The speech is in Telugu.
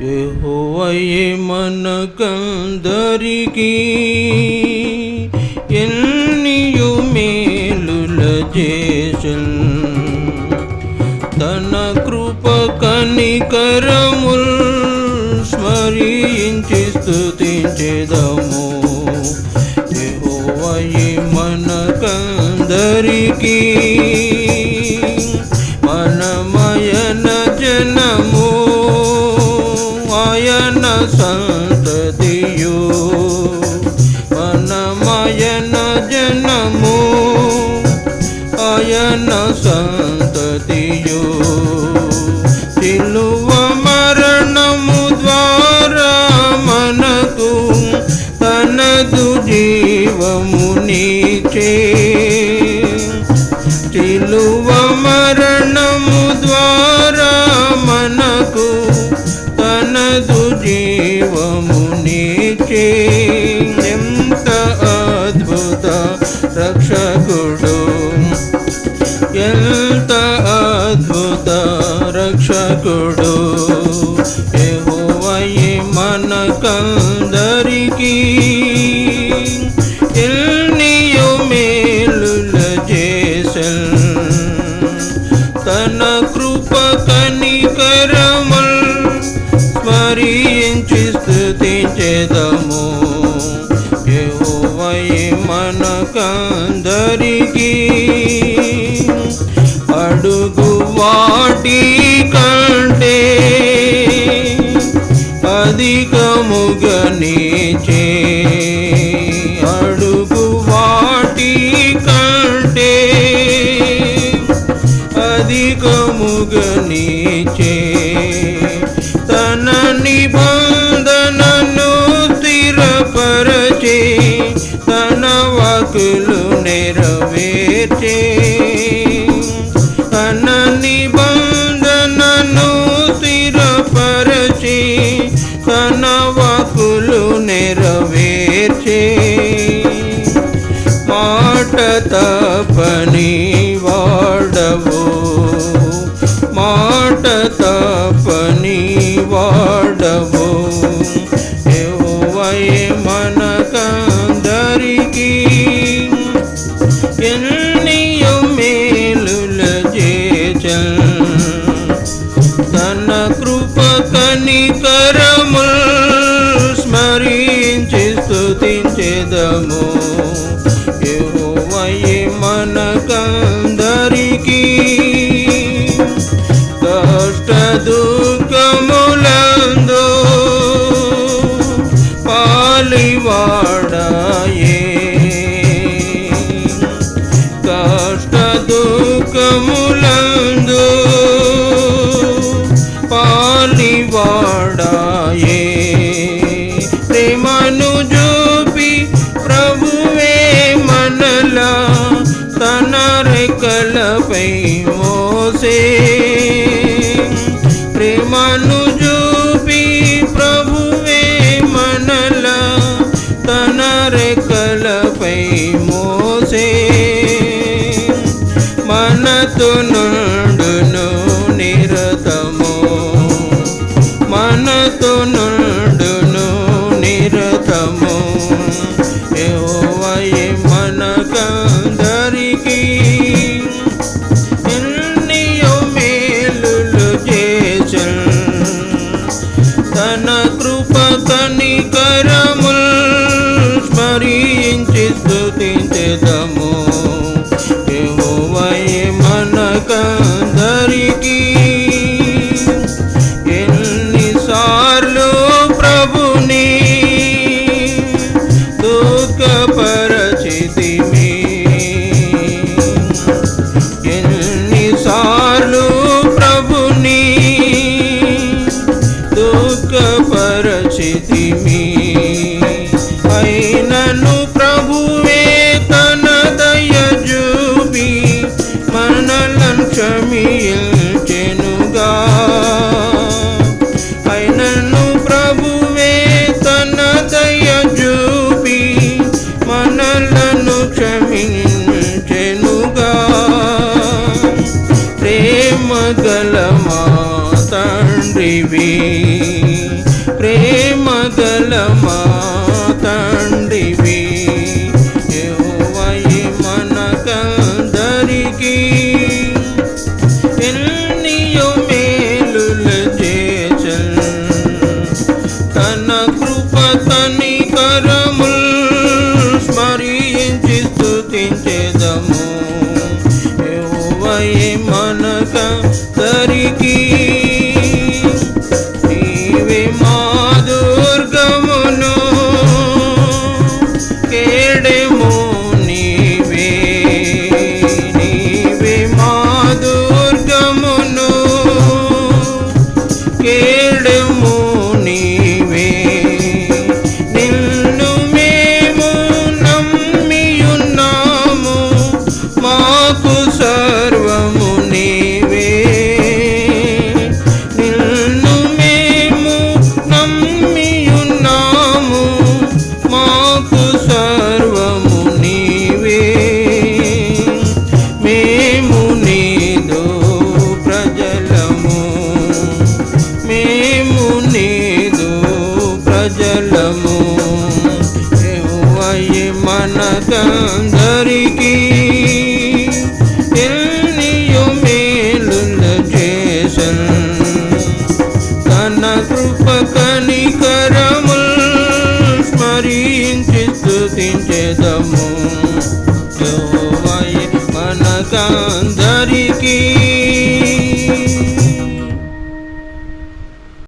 యహోవయే మనకందరికీ ఎన్నియు మేలుల చేసన్ తన కృప కనికరముల్ స్మరించి స్థుతించేదము యహోవయే మనకందరికీ ఆయన సంతతియు. సిలువ మరణము ద్వారా మనకు తనదు జీవమునిచే సిలువ మరణము ద్వారా మనకు తనదు జీవమునిచే ఎంత అద్భుత రక్షకుడు రక్షకుడు యెహోవయే మనకందరికీ. ఎన్నియో మేలుల చేసల్ తన కృప కనికరముల్ స్మరించి స్తుతించెదము. మన మనకందరికీ. అడుగు వాటి కంటే అధికముగనిచే అడుగు వాటి కంటే అధికముగనిచే తన నిబంధనను స్థిరపరచే తన వకులు కృప కనికరముల్ స్మరించి స్తుతించెదము. యెహోవయే మనకందరికీ కష్ట దుఃఖములందు పాలివాడాయే. కష్ట దుఃఖములందు తన మోసే మనతో నుండును నిరతము మనతో నుండును నిరతము యెహోవయే మనకందరికీ ఎన్నియో మేలులు చేసన్ తన కృప కనికరముల్ ఘన కృపత మనకందరికీ ఎన్నియు మేలులు చేసన్. తన కృప కనికరముల్ స్మరించి స్థుతించేదము